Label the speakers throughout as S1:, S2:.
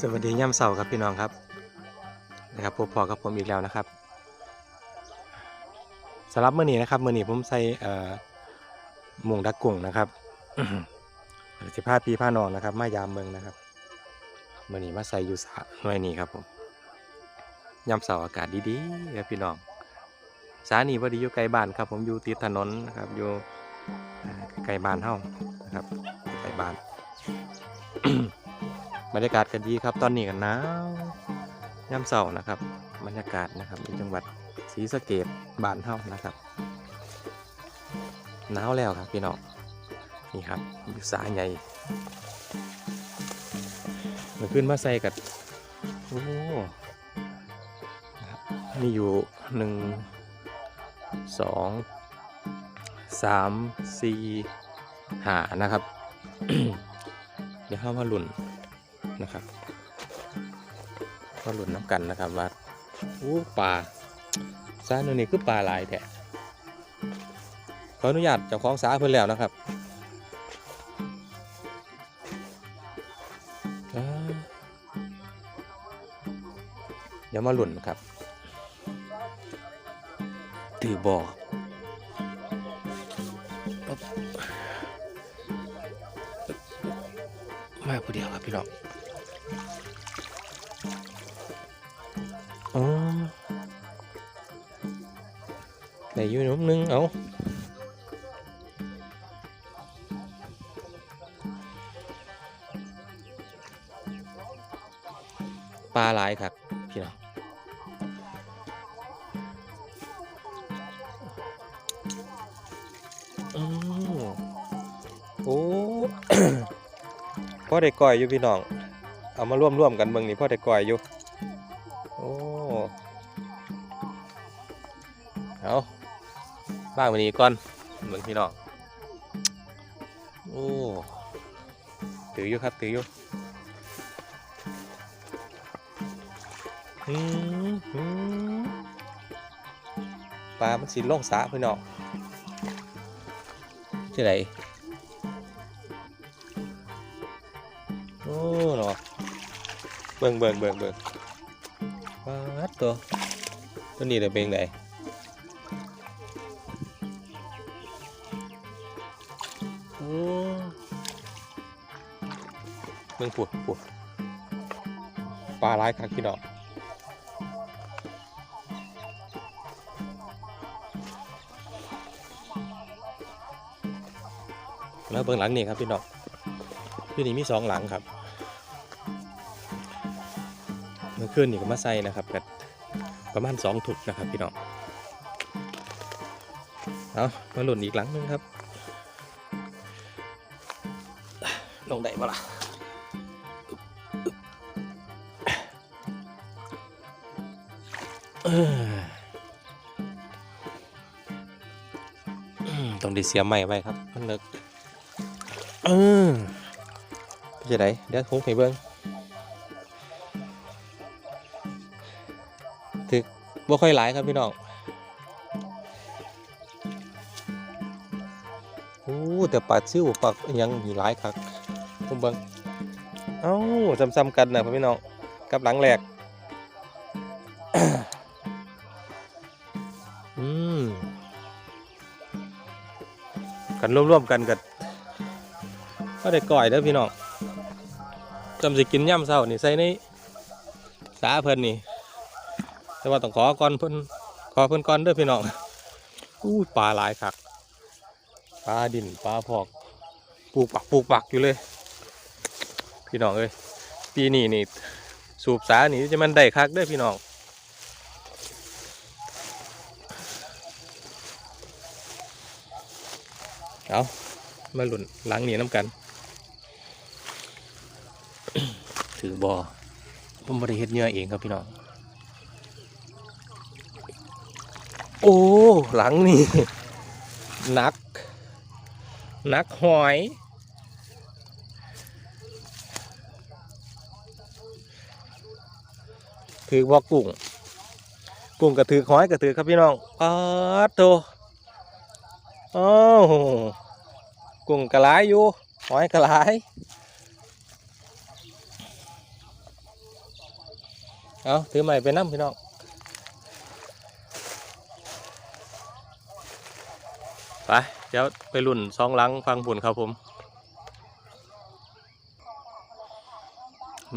S1: สวัสดีย่ำเสาร์ครับพี่น้องครับนะครับพบพอกับผมอีกแล้วนะครับสำหรับเมื้อนี้นะครับเมื้อนี้ผมใส่เอ่อหมุงดักกุ้งนะครับสิพาพี่พานองนะครับ มายามเมืองนะครับเมื้อนี้มาใส่อยู่สระหน่วยนี้ครับผมย่ำเสาร์อากาศดีๆครับพี่น้องสานีพอดีอยู่ไกลบ้านครับ ผมอยู่ติดถนนนะครับอยู่อ่าใกล้บ้านเฮานะครับใกล้บ้าน บรรยากาศก็ดีครับ ตอนนี้กันหนาวยามเสาร์นะครับ บรรยากาศนะครับในจังหวัดศรีสะเกดบ้านเฮานะครับหนาวแล้วครับพี่น้องนี่ครับอยู่สาใหญ่มันขึ้นมาใส่กับโอ้นะครับมีอยู่หนึ่งสองสามสี่หานะครับ เดี๋ยวเข้ามาหลุ่น นะครับมาหลุ่นน้ำกันนะครับว่าอู้ปลาซาโนนี่คือปลาลายแท้ขออนุญาตเจ้าของสาเพิ่นแล้วนะครับอ่าเดี๋ยวมาหลุ่นครับตือบอปั๊บมาผู้เดียวครับพี่น้อง ไหนอยู่น้ำนึงเอาปลาหลายครับพี่น้องอืมโอ้พ่อได้ก่อยอยู่พี่น้อง เอามาร่วมร่วมกันเบิ่งนี่พ่อได้ก่อยอยู่ โอ้ เอา บ้างวันนี้ก่อนเบิ่งพี่น้องโอ้ถืออยู่ครับถืออยู่อืมอืมปลา มันสิลงสาพี่น้องที่ไหนโอ้เนาะเบิ่งเบิ่งเบิ่งเบิ่งวัดตัวตัวนี้เดี๋ยวเป็นไง เบิ่งปวดปวดปลาร้ายครับพี่น้องแล้วเบื้องหลังนี่ครับพี่น้องที่นี่มีสองหลังครับ เมื่อคืนนี่ก็มาใส่นะครับกันประมาณสองถุกนะครับพี่น้องเอามาหล่นอีกหลังหนึงครับ ลงได้ปะล่ะ ต้องไดีเสียใหม่ไว้ครับ มันเลิกเออจะไดเดี๋ยวผมให้เบิ่งถึกบ่ค่อยหลายครับพี่น้องโอ้แต่ปลาซิ่วปลายังมีหลายครับผมเบิ่งเอ้าซ้ำๆกันนะพี่น้องกับหลังแรก กันร่วมๆกันกันก็ได้ก่อยเด้อพี่น้องจำสิกินย่ำเศร้านี่ใส่ในสาเพิ่นนี่ แต่ว่าต้องขอก่อนเพิ่นขอเพิ่นก่อนเด้อพี่น้องอู้ปลาหลายคักปลาดินปลาพอกปลูกปักปลูกปักอยู่เลย พี่น้องเอ้ยปีนี้นี่สูบสานี่จะมันได้คักเด้อพี่น้อง เอามาหลุนหล้างหนีน้ำกัน ถือบอผมบริเฮ็ดเหนื้อเองครับพี่น้อง โอ้ หลังนี่หนักหนักหอยถือบอกกุ้ง กุ้งกระถือหอยกระถือครับพี่น้องปัดโต โอ้กุ้งกระไรอยู่หอยกระไรเอาถือใหม่ไปน้ำพี่น้องไปเดี๋ยวไปรุ่นซองลังฟังบุญครับผม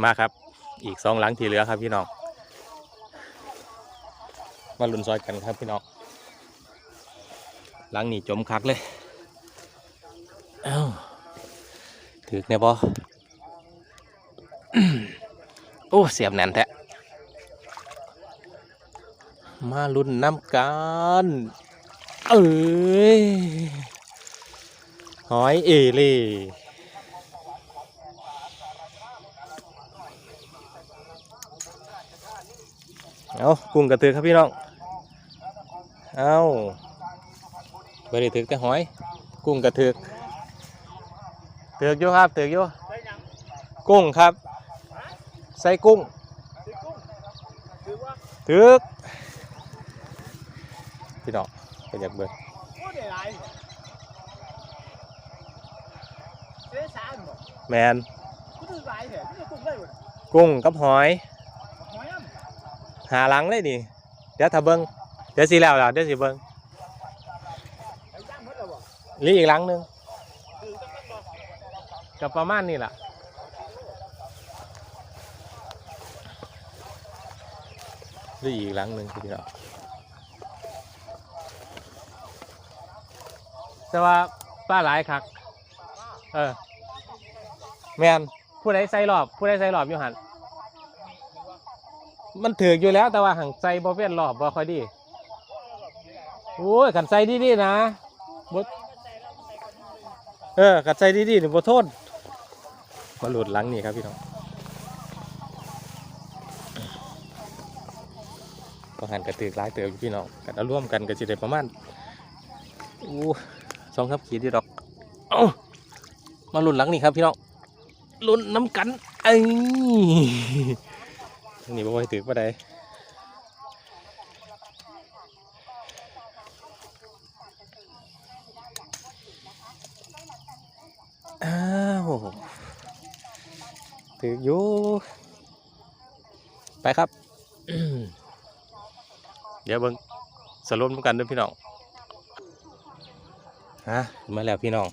S1: มาครับอีกสองลังที่เหลือครับพี่น้อง มารุ่นซอยกันครับพี่น้อง หลังนี่จมคักเลยเอ้าถือเนี่ยบอโอ้เสียบแน่นแท้มาลุ้นน้ำกันเอ้ยหอยเอเล่เอากุ้งกระตือครับพี่น้อง เอา ไม่ได้ถือแต่หอย กุ้งกระถือกถือกอยู่ครับถือกอยู่กุ้งครับ ใส่กุ้งถือกพี่น้องไปอยากเบิด
S2: โอ้ได้หลายเมบ่
S1: แมน
S2: กุ้
S1: งกับหอย
S2: หา
S1: หลังเลยนี่เดี๋ยวถ้าเบิงเดี๋ยวสิแล้วเดี๋ยวสิเบิ้ง
S2: ไอ้ย่างหมดแล้วบ่
S1: เหลีอีกหลังหนึง
S2: คือจัง
S1: กับประมาณนี้ล่ะหลีอีกหลังหนึ่งพี่น้องแต่ว่าป้าหลายคัก เออ แมนผู้ใดใส่รอบ ผู้ใดใส่รอบอยู่หันมันถืออยู่แล้วแต่ว่าหังใส่บ่เป็นรอบบ่ค่อยดี โอ้ยขันใส่ดีๆนะบ่ เออขันใส่ดีๆนี่บ่โทษมาหลุดหลังนี่ครับพี่น้องก็หันกระตือกหลายเติบอยู่พี่น้องกันเอาร่วมกันก็สิได้ประมาณอู้สองครับขีดดีดอกเอามาหลุดหลังนี่ครับพี่น้องลุ้นน้ำกันไอ้นี่บ่ไหวถือปะไดอ้าว ถืออยู่ไปครับ เดี๋ยวเบิ่งสรุปกันด้วยพี่น้องฮะมาแล้วพี่น้อง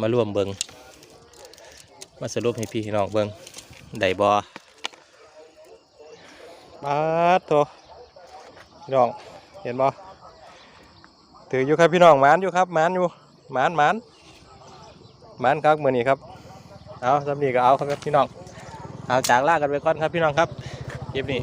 S1: มาร่วมเบิงมาสรุปให้พี่น้องเบิงได้บอปาดโตพี่น้องเห็นบอถืออยู่ครับพี่น้องมานอยู่ครับมานอยู่มานมาน มันครับมือนี้ครับเอาสำนีก็เอาครับพี่น้องเอาจากลากันไปก่อนครับพี่น้องครับคลิปนี้